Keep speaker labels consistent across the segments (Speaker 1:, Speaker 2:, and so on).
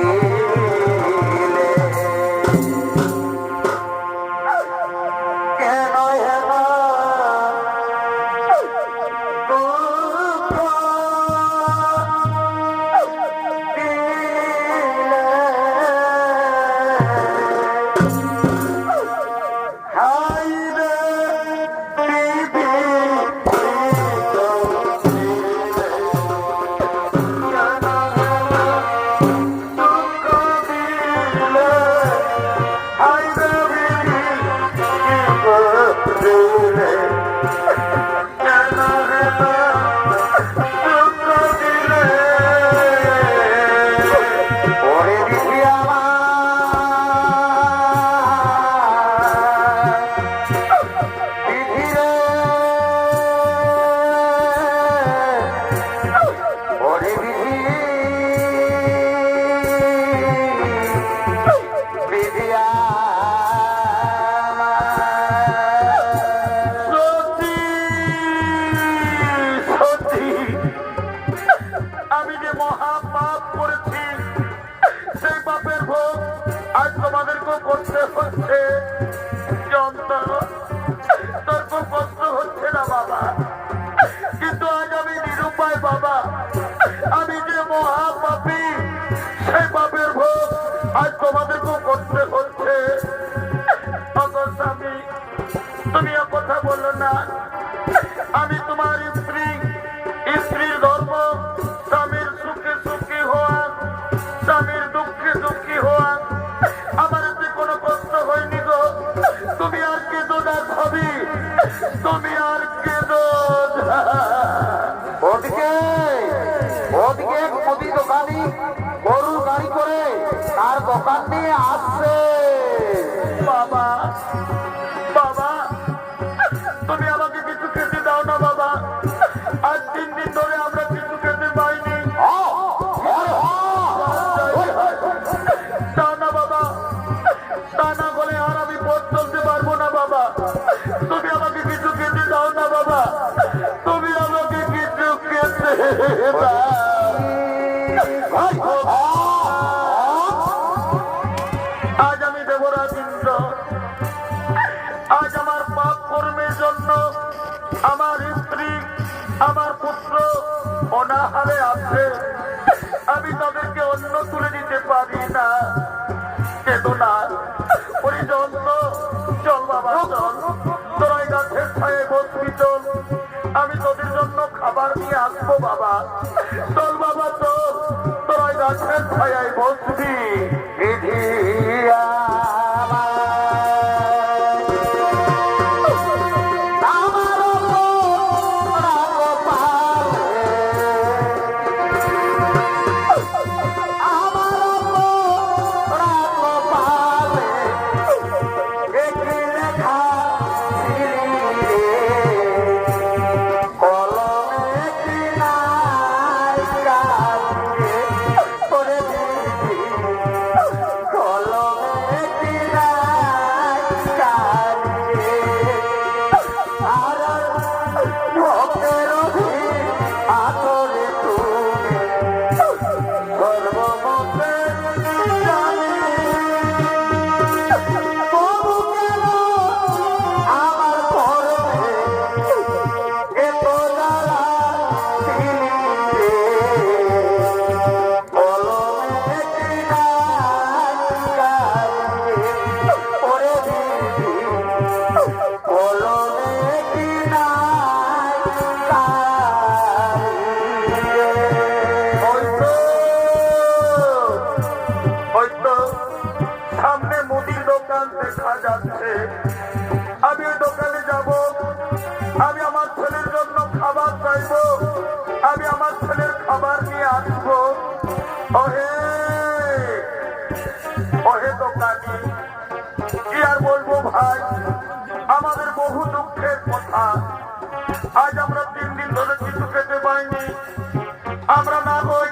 Speaker 1: Oh. কথা বলল না। আমি তোমার স্ত্রী আমি তাদেরকে অন্য তুলে দিতে পারি না। চেতনা পরিজন চল বাবা চল। আমি তোদের আবার নিয়ে আসব বাবা। চল বাবা চল। তোর
Speaker 2: ছায়
Speaker 1: আমরা না হই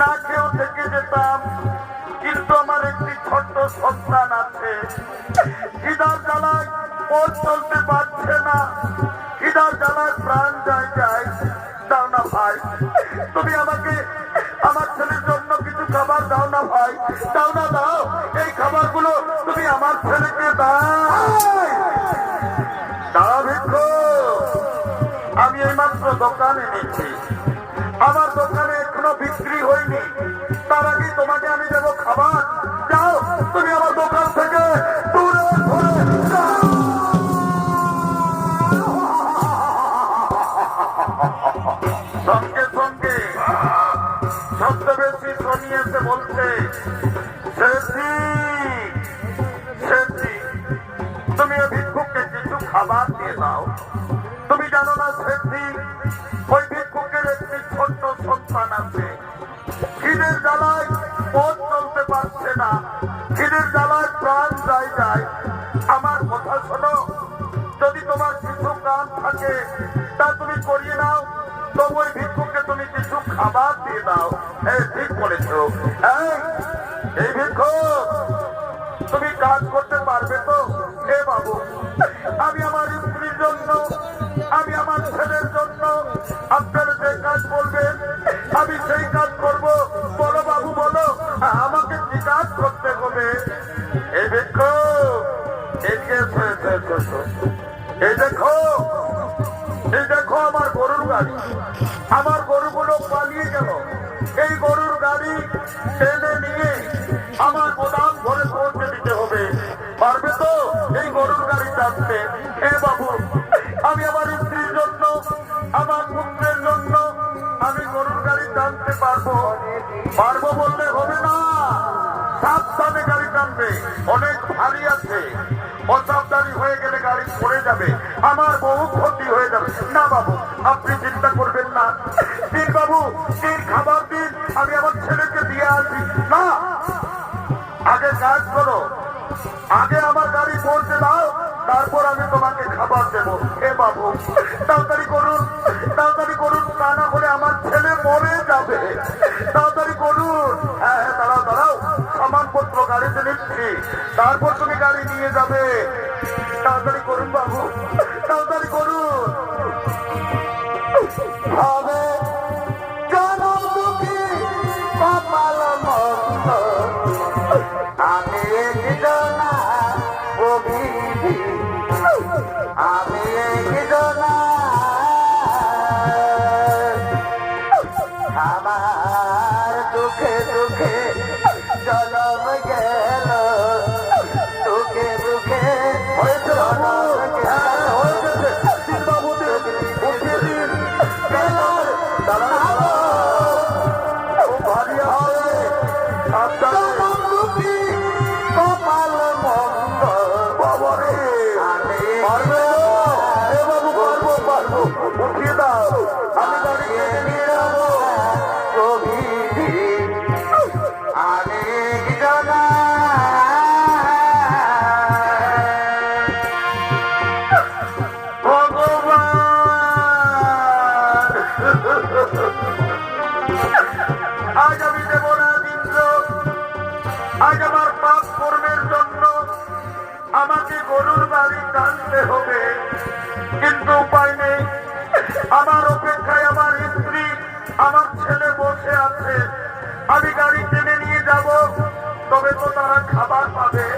Speaker 1: না কেউ থেকে যেতাম, কিন্তু আমার একটি ছোট্ট সন্তান আছে। খিদার জ্বালায় ওর চলতে পারছে না। খিদার জ্বালায় প্রাণ যায় যায়। দাও না ভাই, তুমি আমাকে, আমার ছেলের জন্য কিছু খাবার দাও না ভাই। দাও না, দাও, এই খাবারগুলো তুমি আমার ছেলেকে দাও। আমি এইমাত্র দোকানে এনেছি আমার দোকানে এখনও বিক্রি হয়নি। তার আগে তোমাকে আমি দেব খাবার। যাও, তুমি আমার দোকান থেকে খাবার দিয়ে দাও। তুমি জানো না শেষি ওই সন্তান আছে। খিদের জ্বালায় পথ চলতে পারছে না। খিদের জ্বালায় প্রাণ যায় যায়। আমার কথা শোনো যদি তোমার কিছু কাম থাকে তা তুমি করিয়ে নাও। তবু ওই ভিক্ষুককে তুমি কিছু খাবার দিয়ে দাও। এই ঠিক বলেছ। এই, ভিক্ষুক তুমি কাজ করতে টেনে নিয়ে আমার গোদাম ঘরে পৌঁছে দিতে হবে। পারবে তো? এই গরুর গাড়ি চাপতে। এ বাবু, আমি আমার স্ত্রীর জন্য, আমার পুত্রের জন্য আমি গরুর গাড়ি টানতে পারব। পারব বললে হবে না। সাবধানে গাড়ি টানবে। অনেক ভারী আছে। অসাবধানী হয়ে গেলে গাড়ি পড়ে যাবে। আমার বহু দেবো হে বাবু, তাড়াতাড়ি করুন তাড়াতাড়ি করুন, তা না হলে আমার ছেলে মরে যাবে। তাড়াতাড়ি করুন। হ্যাঁ হ্যাঁ দাঁড়াও দাঁড়াও। সামানপত্র গাড়িতে নিচ্ছি। তারপর তুমি গাড়ি নিয়ে যাবে। তাড়াতাড়ি করুন, বাবু। তাড়াতাড়ি করুন।
Speaker 2: আমি একজনা আমার
Speaker 1: আমার অপেক্ষায় আমার স্ত্রী, আমার ছেলে বসে আছে। আমি গাড়ি টেনে নিয়ে যাব, তবে তো তারা খাবার পাবে।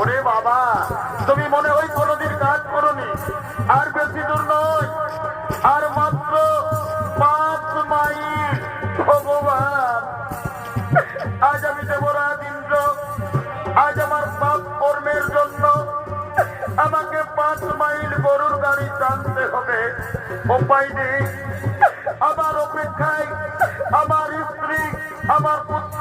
Speaker 1: ওরে বাবা, তুমি মনে হয় কোনোদিন কাজ করনি। আর বেশি দূর নয়, আর মাত্র পাঁচ মাইল। ভগবান, আজ আমি দেবরা ইন্দ্র আজ আমার পাপ কর্মের জন্য আমাকে পাঁচ মাইল গরুর গাড়ি টানতে হবে। উপায় নেই। আমার অপেক্ষায় আমার স্ত্রী, আমার পুত্র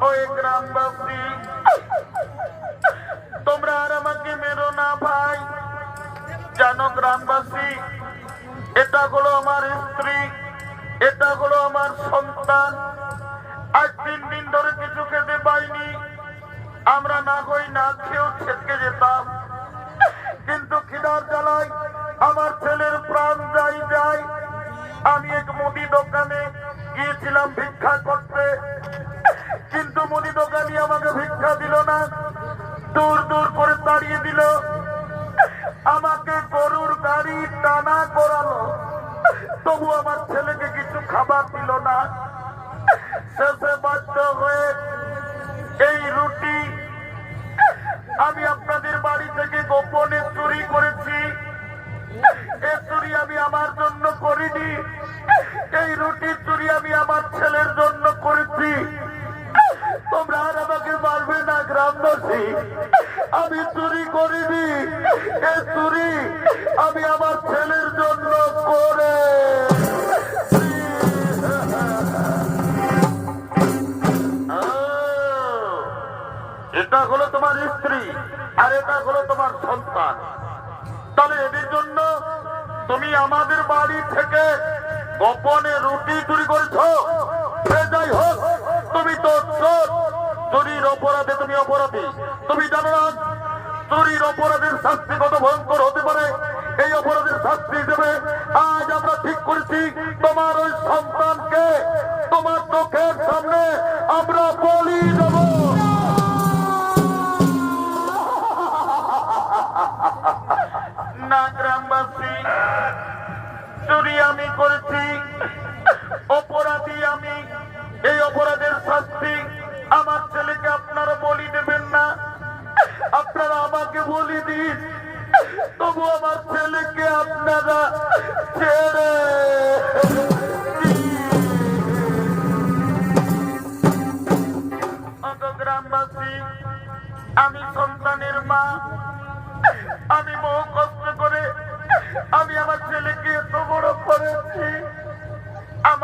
Speaker 1: ওই গ্রামবাসী। তোমরা
Speaker 2: আর
Speaker 1: আমাকে মেরো না ভাই। জানো গ্রামবাসী, এটা হলো আমার স্ত্রী, এটা হলো আমার সন্তান। আজ তিন দিন ধরে কিছু খেতে পাইনি। আমরা না হই, না খেয়েও ছেটকে যেতাম। কিন্তু খিদার জ্বালায় আমার ছেলের প্রাণ যাই যায়। আমি এক মুদি দোকানে গিয়েছিলাম ভিক্ষা করতে। কিন্তু মুদি দোকানি আমাকে ভিক্ষা দিল না। দূর দূর করে তাড়িয়ে দিল। আমাকে গরুর গাড়ি টানা করালো। তবু আমার ছেলেকে কিছু খাবার দিল না। শেষে বাধ্য হয়ে এই রুটি আমি আপনাদের বাড়ি থেকে গোপনে চুরি করেছি। এই চুরি আমি আমার জন্য করিনি। এই রুটি চুরি আমি আমার ছেলের গ্রামবাসী আমি চুরি করিনি এই চুরি আমি আমার ছেলের জন্য করে। এটা হলো তোমার স্ত্রী আর এটা হলো তোমার সন্তান। তাহলে এদের জন্য তুমি আমাদের বাড়ি থেকে গোপনে রুটি চুরি করেছ? চুরির অপরাধে তুমি অপরাধী। তুমি জানো না চুরির অপরাধের শাস্তি কত ভয়ঙ্কর হতে পারে?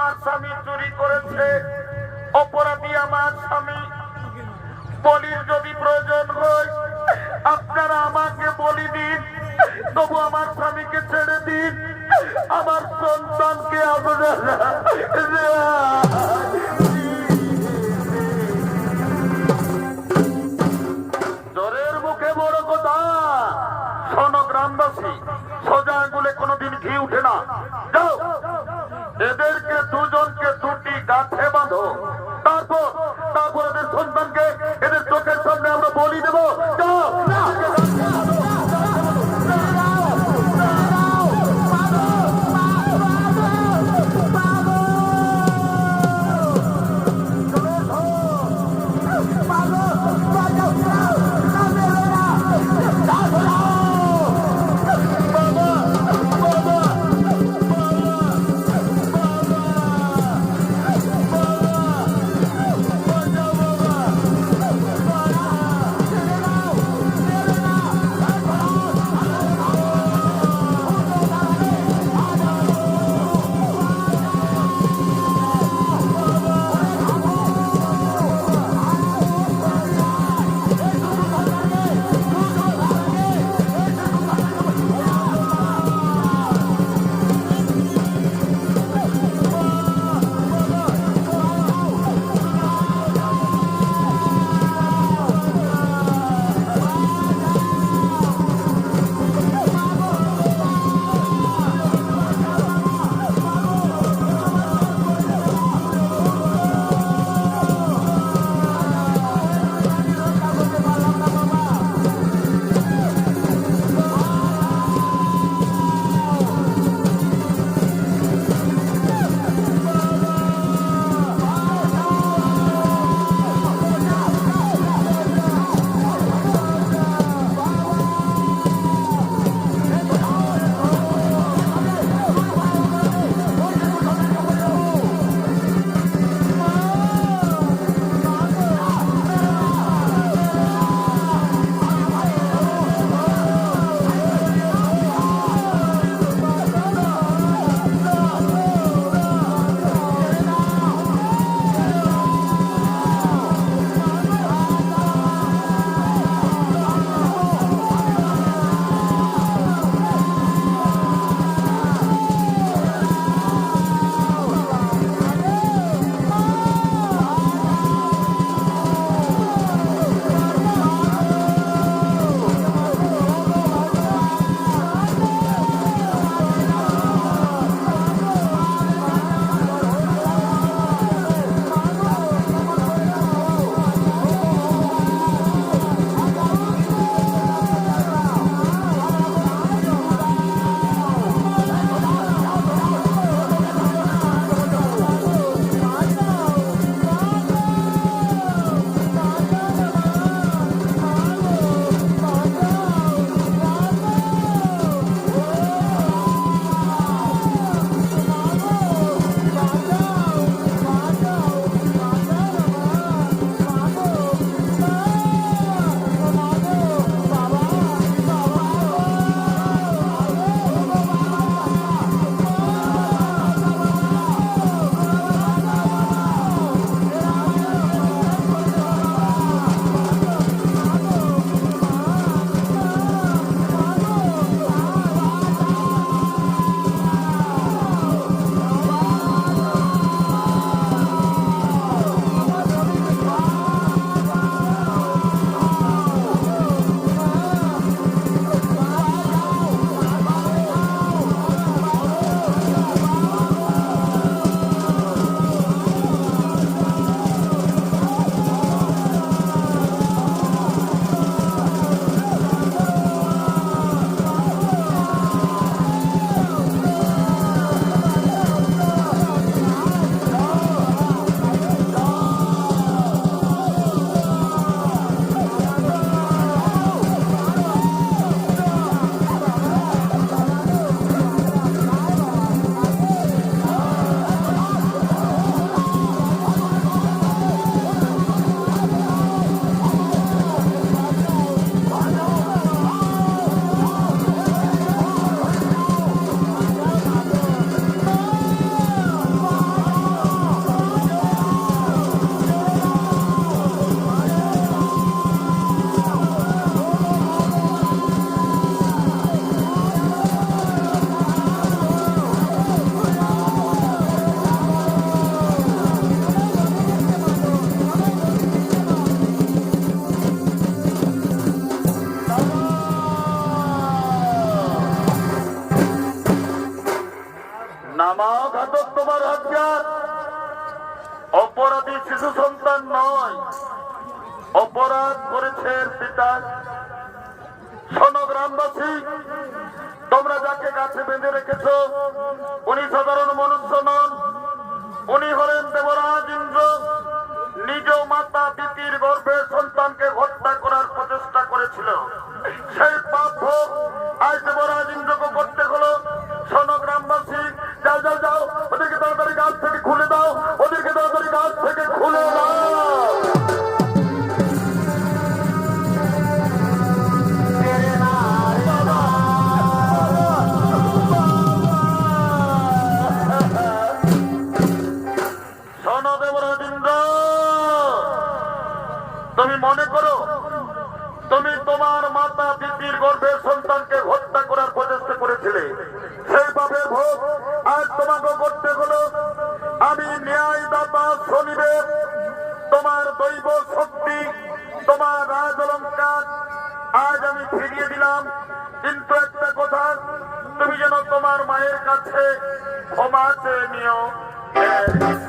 Speaker 1: আমার স্বামী চুরি করেছে, অপরাধী আমার স্বামী। বলির যদি প্রয়োজন হয়, আপনারা আমাকে বলি দিন, তবু আমার স্বামীকে ছেড়ে দিন। আমার সন্তানকে আপনারা জ্বরের মুখে বড় কথা, শোনো গ্রামবাসী, সোজা আঙ্গুলে কোনোদিন ঘি উঠে না। গাছে বাঁধো। তারপর তারপর ওদের সন্তানকে গ্রামবাসী, তোমরা যাকে গাছে বেঁধে রেখেছ, উনি সাধারণ মনুষ্য নন। উনি হলেন দেবরাজ ইন্দ্র, নিজ মাতা দিতির গর্ভে সন্তানকে হত্যা করার প্রচেষ্টা করেছিল। সেই পাপ আজ দেবরাজ ইন্দ্রকে করতে হলো। ফিরিয়ে দিলাম। কিন্তু একটা কথা। তুমি যেন তোমার মায়ের কাছে ক্ষমা চেয়ে নিও। হে শনিদেব